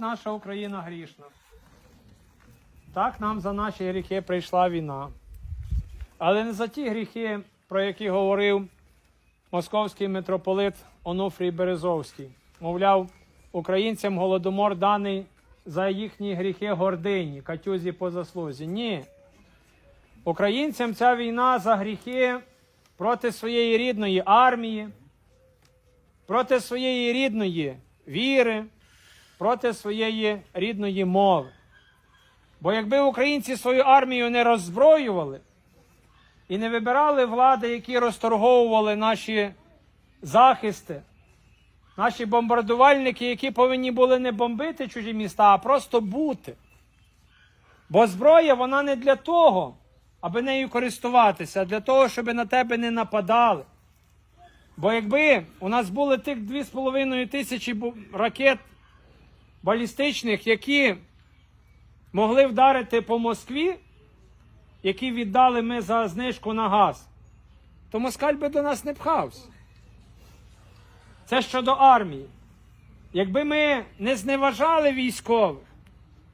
наша Україна грішна. Так нам за наші гріхи прийшла війна. Але не за ті гріхи, про які говорив московський митрополит Онуфрій Березовський. Мовляв, українцям голодомор даний за їхні гріхи гордині, катюзі по заслузі. Ні. Українцям ця війна за гріхи проти своєї рідної армії, проти своєї рідної віри, проти своєї рідної мови. Бо якби українці свою армію не роззброювали і не вибирали влади, які розторговували наші захисти, наші бомбардувальники, які повинні були не бомбити чужі міста, а просто бути. Бо зброя вона не для того, аби нею користуватися, а для того, щоб на тебе не нападали. Бо якби у нас були тих 2,5 тисячі ракет балістичних, які могли вдарити по Москві, які віддали ми за знижку на газ, то москаль би до нас не пхався. Це щодо армії. Якби ми не зневажали військових,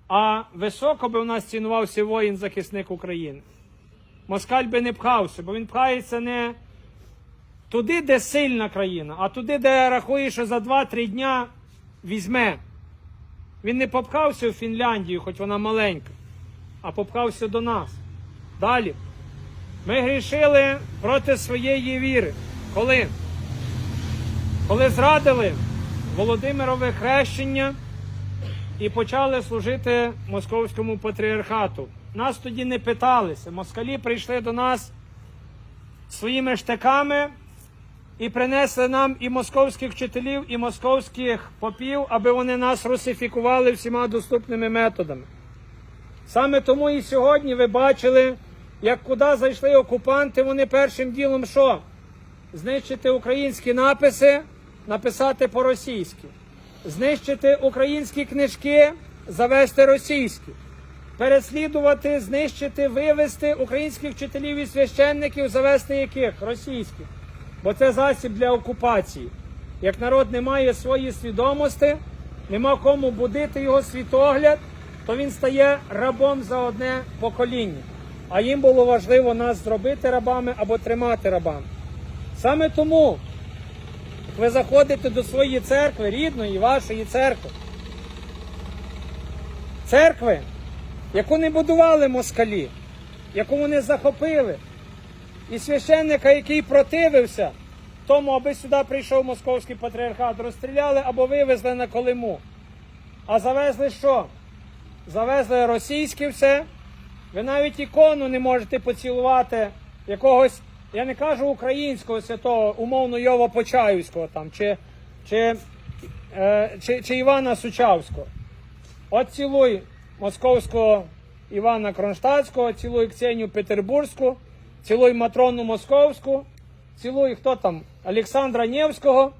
а високо би у нас цінувався воїн-захисник України, москаль би не пхався, бо він пхається не туди, де сильна країна, а туди, де рахує, що за 2-3 дня візьме. Він не попхався в Фінляндію, хоч вона маленька, а попхався до нас. Далі. Ми грішили проти своєї віри. Коли? Коли зрадили Володимирове хрещення і почали служити московському патріархату. Нас тоді не питалися. Москалі прийшли до нас своїми штиками і принесли нам і московських вчителів, і московських попів, аби вони нас русифікували всіма доступними методами. Саме тому і сьогодні ви бачили, як куди зайшли окупанти, вони першим ділом що? Знищити українські написи, написати по-російськи. Знищити українські книжки, завести російські. Переслідувати, знищити, вивести українських вчителів і священників, завести яких? Російських. Бо це засіб для окупації. Як народ не має своєї свідомості, нема кому будити його світогляд, то він стає рабом за одне покоління. А їм було важливо нас зробити рабами або тримати рабами. Саме тому, як ви заходите до своєї церкви, рідної, вашої церкви, церкви, яку не будували москалі, яку вони захопили, і священника, який противився тому, аби сюди прийшов московський патріархат, розстріляли або вивезли на Колиму. А завезли що? Завезли російське все. Ви навіть ікону не можете поцілувати якогось, я не кажу українського святого, умовно Йова Почаївського там, чи, чи, е, чи, чи Івана Сучавського. От цілуй московського Івана Кронштадтського, цілуй Ксенію Петербурзьку, цілуй Матрону Московську, цілуй хто там? Олександра Невського,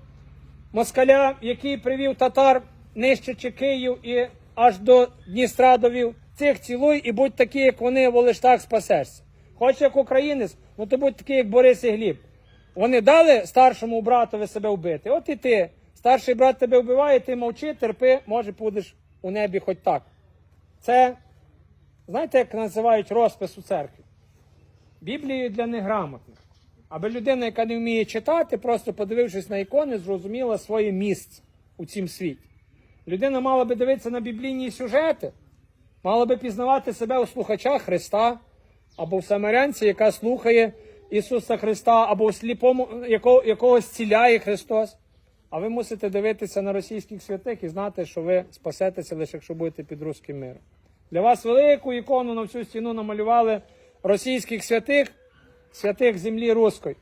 москаля, який привів татар нищачи Київ і аж до Дністра довів. Цих цілуй і будь такий, як вони, волиш так спасешся. Хоч як українець, ну то будь такий, як Борис і Гліб. Вони дали старшому братові себе вбити. От і ти. Старший брат тебе вбиває, ти мовчи, терпи, може будеш у небі хоч так. Це, знаєте, як називають розпис у церкві? Біблію для неграмотних. Аби людина, яка не вміє читати, просто подивившись на ікони, зрозуміла своє місце у цім світі. Людина мала би дивитися на біблійні сюжети, мала би пізнавати себе у слухача Христа, або в самарянці, яка слухає Ісуса Христа, або в сліпому, якого, якого зціляє Христос. А ви мусите дивитися на російських святих і знати, що ви спасетеся лише якщо будете під руським миром. Для вас велику ікону на всю стіну намалювали російських святих, святих землі руської,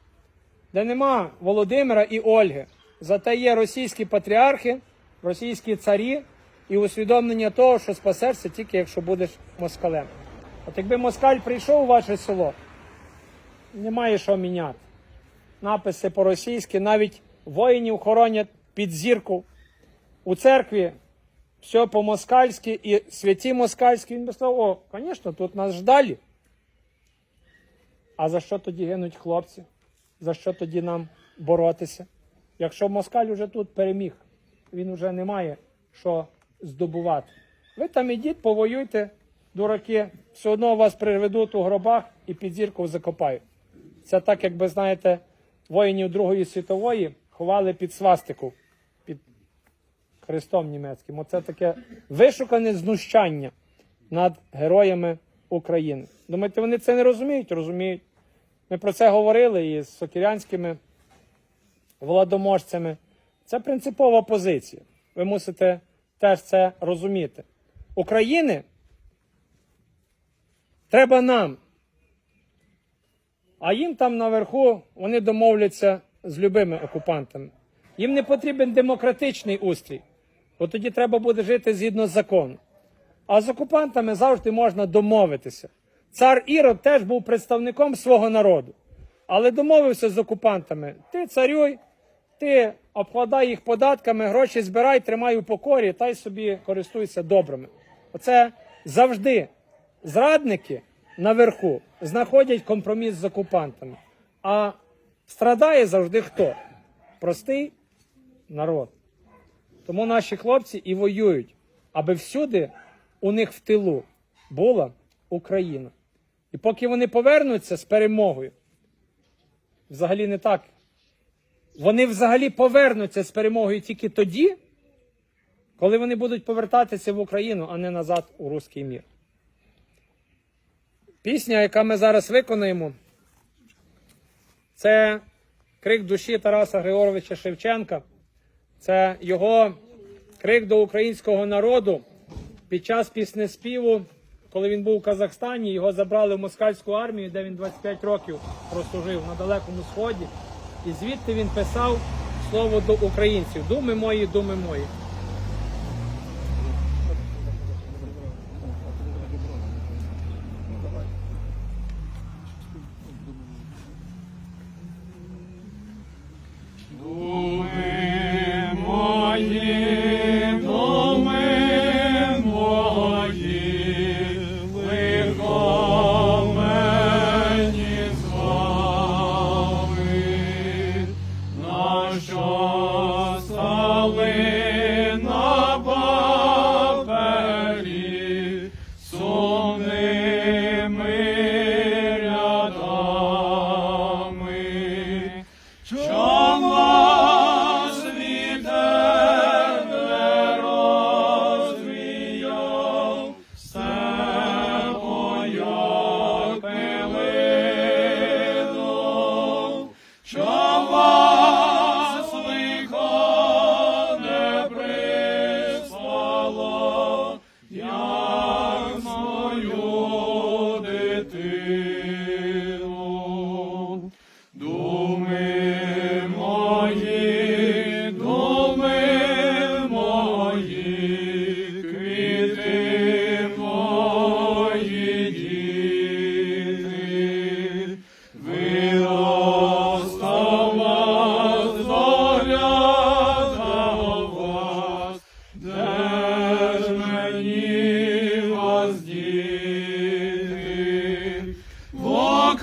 де нема Володимира і Ольги. Зате є російські патріархи, російські царі і усвідомлення того, що спасешся тільки якщо будеш москалем. От якби москаль прийшов у ваше село, немає що міняти. Написи по-російськи, навіть воїнів хоронять під зірку. У церкві все по-москальськи і святі москальські. Він би сказав, о, звісно, тут нас ждали. А за що тоді гинуть хлопці? За що тоді нам боротися? Якщо москаль уже тут переміг, він вже не має що здобувати. Ви там ідіть, повоюйте, дураки, все одно вас приведуть у гробах і під зірку закопають. Це так, якби знаєте, воїнів Другої світової ховали під свастику, під хрестом німецьким. Оце таке вишукане знущання над героями України. Думаєте, вони це не розуміють? Розуміють. Ми про це говорили і з сокірянськими владоможцями. Це принципова позиція. Ви мусите теж це розуміти. України треба нам. А їм там наверху вони домовляться з любими окупантами. Їм не потрібен демократичний устрій, бо тоді треба буде жити згідно з законом. А з окупантами завжди можна домовитися. Цар Ірод теж був представником свого народу, але домовився з окупантами: ти царюй, ти обкладай їх податками, гроші збирай, тримай у покорі та й собі користуйся добрими. Оце завжди зрадники наверху знаходять компроміс з окупантами. А страдає завжди хто? Простий народ. Тому наші хлопці і воюють, аби всюди у них в тилу була Україна. І поки вони повернуться з перемогою, взагалі не так. Вони взагалі повернуться з перемогою тільки тоді, коли вони будуть повертатися в Україну, а не назад у руський мір. Пісня, яка ми зараз виконуємо, це крик душі Тараса Григоровича Шевченка. Це його крик до українського народу під час піснеспіву, коли він був у Казахстані, його забрали в москальську армію, де він 25 років прослужив на далекому сході. І звідти він писав слово до українців: Думи мої, думи мої. В